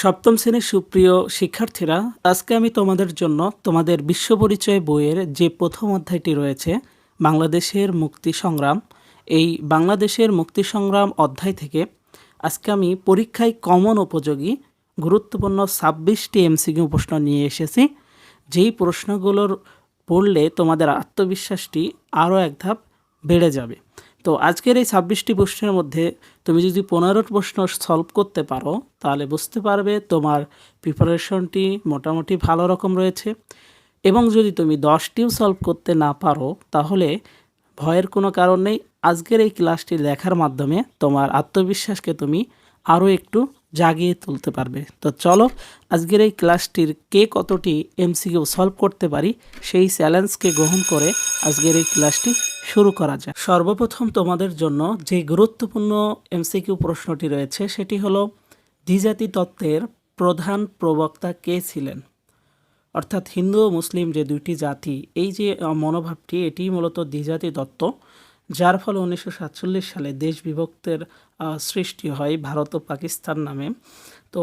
সপ্তম শ্রেণির সুপ্রিয় শিক্ষার্থীরা, আজকে আমি তোমাদের জন্য তোমাদের বিশ্ব পরিচয় বইয়ের যে প্রথম অধ্যায়টি রয়েছে, বাংলাদেশের মুক্তি সংগ্রাম, এই বাংলাদেশের মুক্তি সংগ্রাম অধ্যায় থেকে আজকে আমি পরীক্ষায় কমন উপযোগী গুরুত্বপূর্ণ ছাব্বিশটি এমসিকিউ প্রশ্ন নিয়ে এসেছি। যেই প্রশ্নগুলোর পড়লে তোমাদের আত্মবিশ্বাসটি আরও এক ধাপ বেড়ে যাবে। তো আজকের এই ছাব্বিশটি প্রশ্নের মধ্যে তুমি যদি পনেরোটি প্রশ্ন সলভ করতে পারো, তাহলে বুঝতে পারবে তোমার প্রিপারেশনটি মোটামুটি ভালো রকম রয়েছে। এবং যদি তুমি দশটিও সলভ করতে না পারো, তাহলে ভয়ের কোনো কারণ নেই। আজকের এই ক্লাসটি দেখার মাধ্যমে তোমার আত্মবিশ্বাসকে তুমি আরও একটু জাগিয়ে তুলতে পারবে। তো চলো, আজকের এই ক্লাসটির কে কতটি এমসিকিউ সলভ করতে পারি, সেই চ্যালেঞ্জকে গ্রহণ করে আজকের এই ক্লাসটি শুরু করা যাক সর্বপ্রথম তোমাদের জন্য যে গুরুত্বপূর্ণ এমসিকিউ প্রশ্নটি রয়েছে, সেটি হলো, দ্বিজাতি তত্ত্বের প্রধান প্রবক্তা কে ছিলেন? অর্থাৎ হিন্দু ও মুসলিম যে দুইটি জাতি, এই যে মনোভাবটি, এটি মূলত দ্বিজাতি তত্ত্ব, যার ফলে উনিশশো সাতচল্লিশ সালে দেশ বিভক্তের সৃষ্টি হয় ভারত ও পাকিস্তান নামে। তো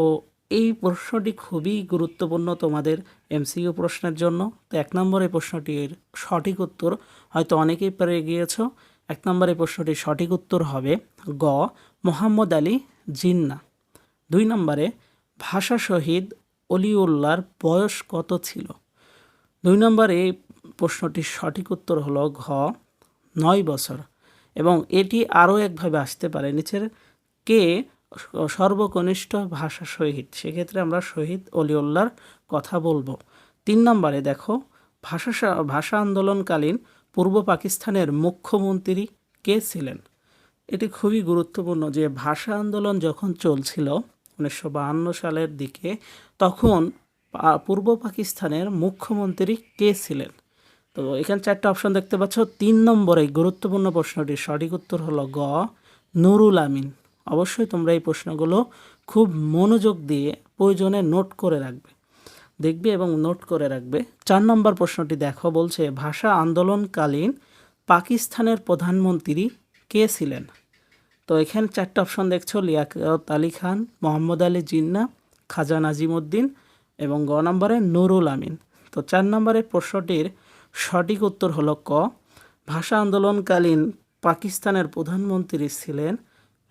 এই প্রশ্নটি খুবই গুরুত্বপূর্ণ তোমাদের এমসিইউ প্রশ্নের জন্য। তো এক নম্বরে প্রশ্নটির সঠিক উত্তর, হয়তো অনেকেই পেরে গিয়েছ। এক নম্বরে প্রশ্নটির সঠিক উত্তর হবে গ, মোহাম্মদ আলী জিন্না। দুই নম্বরে, ভাষা শহীদ অলিউল্লার বয়স কত ছিল? দুই নম্বরে এই প্রশ্নটির সঠিক উত্তর হলো ঘ, নয় বছর। এবং এটি আরও একভাবে আসতে পারে। নিচের কে সর্বকনিষ্ঠ ভাষা শহীদ। সেক্ষেত্রে আমরা শহীদ অলিউল্লার কথা বলব। তিন নম্বরে দেখো, ভাষা ভাষা আন্দোলনকালীন পূর্ব পাকিস্তানের মুখ্যমন্ত্রী কে ছিলেন? এটি খুবই গুরুত্বপূর্ণ যে ভাষা আন্দোলন যখন চলছিল উনিশশো বাহান্ন সালের দিকে, তখন পূর্ব পাকিস্তানের মুখ্যমন্ত্রী কে ছিলেন? তো এখানে চারটা অপশন দেখতে পাচ্ছ। তিন নম্বরে গুরুত্বপূর্ণ প্রশ্নটির সঠিক উত্তর হলো গ, নুরুল আমিন। অবশ্যই তোমরা এই প্রশ্নগুলো খুব মনোযোগ দিয়ে প্রয়োজনে নোট করে রাখবে। দেখবে এবং নোট করে রাখবে। চার নম্বর প্রশ্নটি দেখো, বলছে, ভাষা আন্দোলনকালীন পাকিস্তানের প্রধানমন্ত্রী কে ছিলেন? তো এখানে চারটা অপশন দেখছ, লিয়াকত আলী খান, মোহাম্মদ আলী জিন্না, খাজা নাজিমুদ্দিন এবং গ নম্বরে নুরুল আমিন। তো চার নম্বরের প্রশ্নটির সঠিক উত্তর হলো ক, ভাষা আন্দোলনকালীন পাকিস্তানের প্রধানমন্ত্রী ছিলেন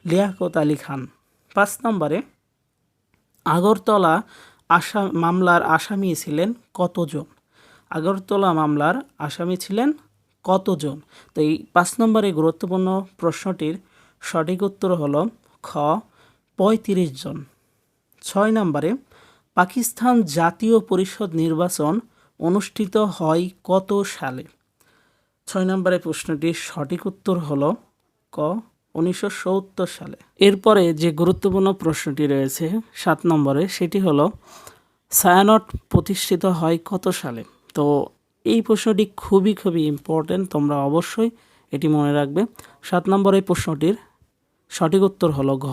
লিয়াকত আলী খান। পাঁচ নম্বরে, আগরতলা আসা মামলার আসামি ছিলেন কতজন? আগরতলা মামলার আসামি ছিলেন কতজন? তো এই পাঁচ নম্বরে গুরুত্বপূর্ণ প্রশ্নটির সঠিক উত্তর হল খ, পঁয়ত্রিশ জন। ছয় নম্বরে, পাকিস্তান জাতীয় পরিষদ নির্বাচন অনুষ্ঠিত হয় কত সালে? ছয় নম্বরে প্রশ্নটির সঠিক উত্তর হল ক উনিশশো সত্তর সালে। এরপরে যে গুরুত্বপূর্ণ প্রশ্নটি রয়েছে সাত নম্বরে, সেটি হলো, সায়ানট প্রতিষ্ঠিত হয় কত সালে? তো এই প্রশ্নটি খুবই খুবই ইম্পর্টেন্ট তোমরা অবশ্যই এটি মনে রাখবে। সাত নম্বরের প্রশ্নটির সঠিক উত্তর হলো ঘ,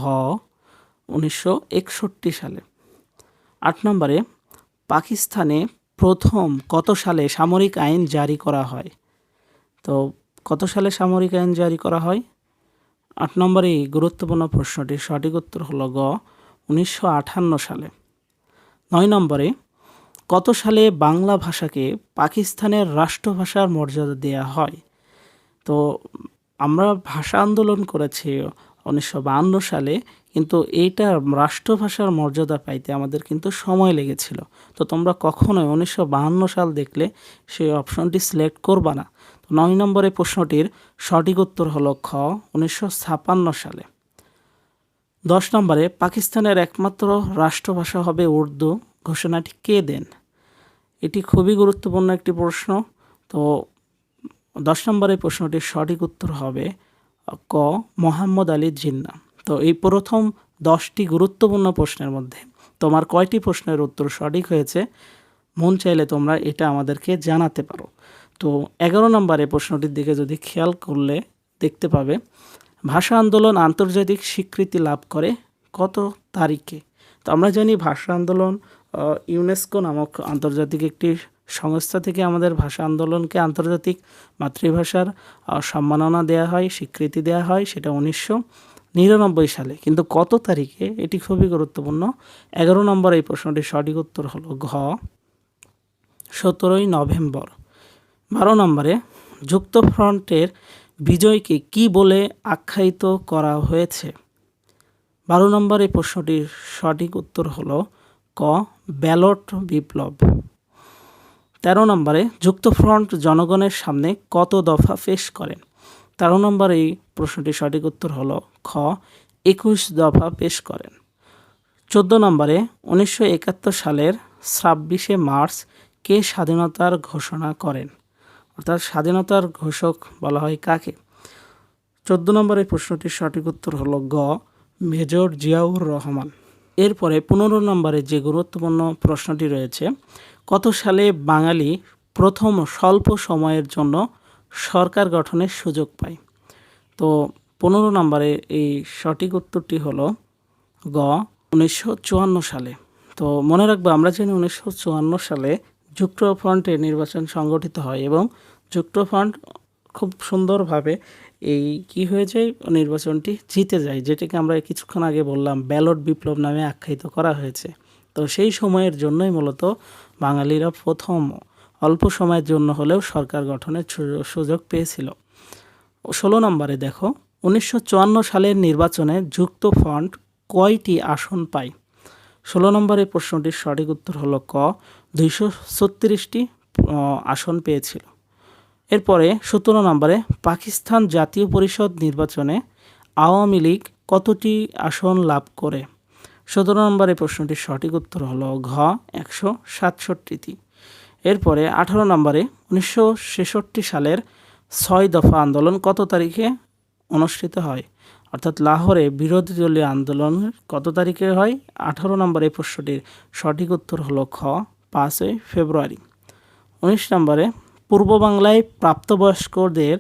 উনিশশো একষট্টি সালে। আট নম্বরে, পাকিস্তানে প্রথম কত সালে সামরিক আইন জারি করা হয়? তো কত সালে সামরিক আইন জারি করা হয়? আট নম্বরে এই গুরুত্বপূর্ণ প্রশ্নটির সঠিক উত্তর হলো গ, উনিশশো আটান্ন সালে। নয় নম্বরে, কত সালে বাংলা ভাষাকে পাকিস্তানের রাষ্ট্রভাষার মর্যাদা দেয়া হয়? তো, আমরা ভাষা আন্দোলন করেছি উনিশশো সালে, কিন্তু এইটা রাষ্ট্রভাষার মর্যাদা পাইতে আমাদের কিন্তু সময় লেগেছিল। তো তোমরা কখনোই উনিশশো সাল দেখলে সেই অপশনটি সিলেক্ট করবা না। নয় নম্বরে প্রশ্নটির সঠিক উত্তর হল খ, উনিশশো সালে। দশ নম্বরে, পাকিস্তানের একমাত্র রাষ্ট্রভাষা হবে উর্দু। ঘোষণাটি কে দেন? এটি খুবই গুরুত্বপূর্ণ একটি প্রশ্ন। তো দশ নম্বরের প্রশ্নটির সঠিক উত্তর হবে ক, মোহাম্মদ আলী জিন্না। তো এই প্রথম দশটি গুরুত্বপূর্ণ প্রশ্নের মধ্যে তোমার কয়টি প্রশ্নের উত্তর সঠিক হয়েছে? মন চাইলে তোমরা এটা আমাদেরকে জানাতে পারো। তো এগারো নম্বরে প্রশ্নটির দিকে যদি খেয়াল করলে দেখতে পাবে, ভাষা আন্দোলন আন্তর্জাতিক স্বীকৃতি লাভ করে কত তারিখে? তো আমরা জানি ভাষা আন্দোলন ইউনেস্কো নামক আন্তর্জাতিক একটি সংস্থা থেকে আমাদের ভাষা আন্দোলনকে আন্তর্জাতিক মাতৃভাষার সম্মাননা দেওয়া হয়, স্বীকৃতি দেওয়া হয় সেটা উনিশশো নিরানব্বই সালে। কিন্তু কত তারিখে? এটি খুবই গুরুত্বপূর্ণ। এগারো নম্বর এই প্রশ্নটির সঠিক উত্তর হলো ঘ, সতেরোই নভেম্বর। বারো নম্বরে যুক্তফ্রন্টের বিজয়কে কি বলে আখ্যায়িত করা হয়েছে? বারো নম্বর প্রশ্নটির সঠিক উত্তর হল ক, ব্যালট বিপ্লব। তেরো নম্বরে যুক্তফ্রন্ট জনগণের সামনে কত দফা পেশ করেন? তেরো নম্বর এই প্রশ্নটির সঠিক উত্তর হলো খ, একুশ দফা পেশ করেন। চোদ্দ নম্বরে, উনিশশো একাত্তর সালের ছাব্বিশে মার্চ কে স্বাধীনতার ঘোষণা করেন? অর্থাৎ স্বাধীনতার ঘোষক বলা হয় কাকে? চোদ্দ নম্বরের প্রশ্নটির সঠিক উত্তর হলো গ, মেজর জিয়াউর রহমান। এরপরে পনেরো নম্বরে যে গুরুত্বপূর্ণ প্রশ্নটি রয়েছে, কত সালে বাঙালি প্রথম স্বল্প সময়ের জন্য সরকার গঠনের সুযোগ পায়? তো পনেরো নম্বরে এই সঠিক উত্তরটি হলো গ, উনিশশো চুয়ান্ন সালে। তো মনে রাখব, আমরা জানি উনিশশো চুয়ান্ন সালে যুক্তফ্রন্টে নির্বাচন সংগঠিত হয় এবং যুক্তফ্রন্ট খুব সুন্দরভাবে এই কি হয়ে যায়? নির্বাচনটি জিতে যায়, যেটাকে আমরা কিছুক্ষণ আগে বললাম, ব্যালট বিপ্লব নামে আখ্যায়িত করা হয়েছে। তো সেই সময়ের জন্যই মূলত বাঙালিরা প্রথম অল্প সময়ের জন্য হলেও সরকার গঠনের সুযোগ পেয়েছিল। ষোলো নম্বরে দেখো, উনিশশো চুয়ান্ন সালের নির্বাচনে যুক্ত ফ্রন্ট কয়টি আসন পায়? ষোলো নম্বরের প্রশ্নটির সঠিক উত্তর হলো ক। দুইশো ছত্রিশটি আসন পেয়েছিল। এরপরে সতেরো নম্বরে পাকিস্তান জাতীয় পরিষদ নির্বাচনে আওয়ামী লীগ কতটি আসন লাভ করে? সতেরো নম্বরে প্রশ্নটির সঠিক উত্তর হলো ঘ, একশো সাতষট্টিটি। এরপরে আঠারো নম্বরে উনিশশো ছেষট্টি সালের ছয় দফা আন্দোলন কত তারিখে অনুষ্ঠিত হয়? অর্থাৎ লাহোরে বিরোধী দলীয় আন্দোলনের কত তারিখে হয়? আঠারো নম্বরে প্রশ্নটির সঠিক উত্তর হলো খ, পাঁচই ফেব্রুয়ারি। উনিশ নম্বরে পূর্ব বাংলায় প্রাপ্তবয়স্কদের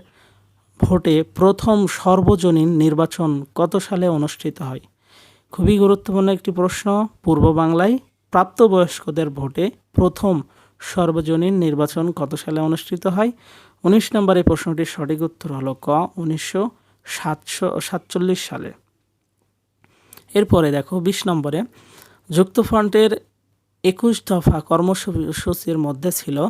ভোটে প্রথম সর্বজনীন নির্বাচন কত সালে অনুষ্ঠিত হয়? খুবই গুরুত্বপূর্ণ একটি প্রশ্ন। পূর্ব বাংলায় প্রাপ্তবয়স্কদের ভোটে প্রথম সর্বজনীন নির্বাচন কত সালে অনুষ্ঠিত হয়? উনিশ নম্বর প্রশ্নটির সঠিক উত্তর হলো ক, উনিশশো সাতশো, সাতচল্লিশ সালে। এরপরে দেখো, বিশ নম্বরে। যুক্তফ্রন্টের একুশ দফা কর্মসূচির মধ্যে ছিল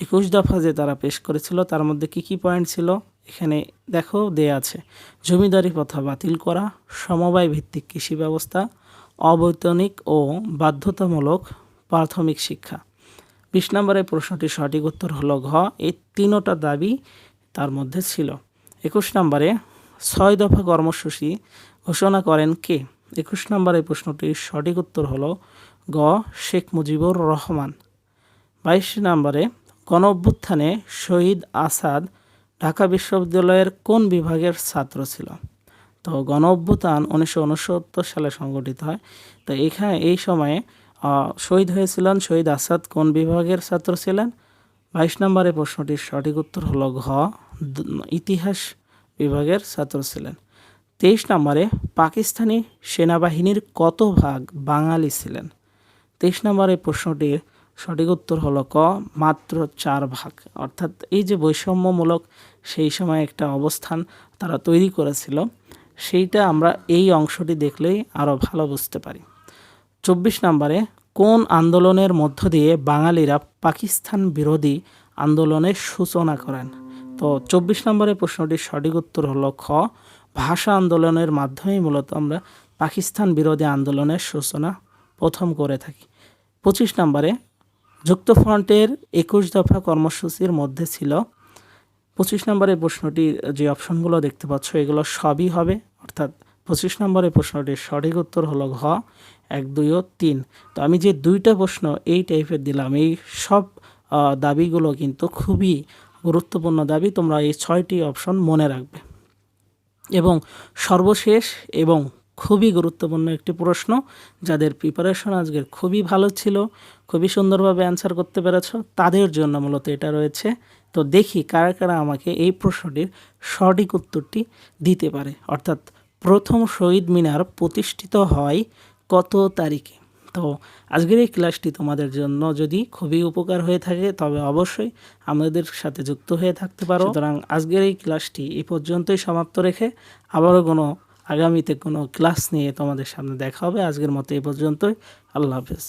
একুশ দফা যে তারা পেশ করেছিল, তার মধ্যে কি কি পয়েন্ট ছিল? এখানে দেখো, দেয়া আছে। জমিদারি প্রথা বাতিল করা, সমবায় ভিত্তিক কৃষি ব্যবস্থা, অবৈতনিক ও বাধ্যতামূলক প্রাথমিক শিক্ষা। বিশ নম্বরের প্রশ্নটির সঠিক উত্তর হলো ঘ। এই তিনোটা দাবি তার মধ্যে ছিল। একুশ নম্বরে ছয় দফা কর্মসূচি ঘোষণা করেন কে? একুশ নম্বরের প্রশ্নটির সঠিক উত্তর হলো গ শেখ মুজিবুর রহমান। বাইশ নম্বরে গণ অভ্যুত্থানে শহীদ আসাদ ঢাকা বিশ্ববিদ্যালয়ের কোন বিভাগের ছাত্র ছিল? তো গণ অভ্যুত্থান উনিশশো উনসত্তর সালে সংগঠিত হয়। তো এখানে এই সময়ে শহীদ হয়েছিলেন শহীদ আসাদ কোন বিভাগের ছাত্র ছিলেন? বাইশ নম্বরের প্রশ্নটির সঠিক উত্তর হলো ঘ ইতিহাস বিভাগের ছাত্র ছিলেন। তেইশ নম্বরে, পাকিস্তানি সেনাবাহিনীর কত ভাগ বাঙালি ছিলেন? তেইশ নম্বরের প্রশ্নটির সঠিক উত্তর হলো ক, মাত্র চার ভাগ। অর্থাৎ এই যে বৈষম্যমূলক সেই সময় একটা অবস্থান তারা তৈরি করেছিল, সেইটা আমরা এই অংশটি দেখলেই আরও ভালো বুঝতে পারি। চব্বিশ নম্বরে, কোন আন্দোলনের মধ্য দিয়ে বাঙালিরা পাকিস্তান বিরোধী আন্দোলনের সূচনা করেন? তো চব্বিশ নম্বরের প্রশ্নটির সঠিক উত্তর হলো খ, ভাষা আন্দোলনের মাধ্যমে মূলত আমরা পাকিস্তান বিরোধী আন্দোলনের সূচনা প্রথম করে থাকি। পঁচিশ নম্বরে যুক্তফ্রন্টের একুশ দফা কর্মসূচির মধ্যে ছিল। পঁচিশ নম্বরের প্রশ্নটির যে অপশনগুলো দেখতে পাচ্ছ, এগুলো সবই হবে। অর্থাৎ পঁচিশ নম্বরের প্রশ্নটির সঠিক উত্তর হলো ঘ, এক, দুই ও তিন। তো আমি যে দুইটা প্রশ্ন এই টাইপের দিলাম, এই সব দাবিগুলো কিন্তু খুবই গুরুত্বপূর্ণ দাবি। তোমরা এই ছয়টি অপশন মনে রাখবে। এবং সর্বশেষ এবং খুবই গুরুত্বপূর্ণ একটি প্রশ্ন যাদের প্রিপারেশন আজকের খুবই ভালো ছিল খুবই সুন্দরভাবে অ্যান্সার করতে পেরেছ তাদের জন্য মূলত এটা রয়েছে। তো দেখি কারা কারা আমাকে এই প্রশ্নটির সঠিক উত্তরটি দিতে পারে। অর্থাৎ প্রথম শহীদ মিনার প্রতিষ্ঠিত হয় কত তারিখে? তো আজকের এই ক্লাসটি তোমাদের জন্য যদি খুবই উপকার হয়ে থাকে তবে অবশ্যই আমাদের সাথে যুক্ত হয়ে থাকতে পারো। সুতরাং আজকের এই ক্লাসটি এই পর্যন্তই সমাপ্ত রেখে আবারও কোনো আগামীতে কোনো ক্লাস নিয়ে তোমাদের সামনে দেখা হবে। আজকের মতো এই পর্যন্তই। আল্লাহ হাফেজ।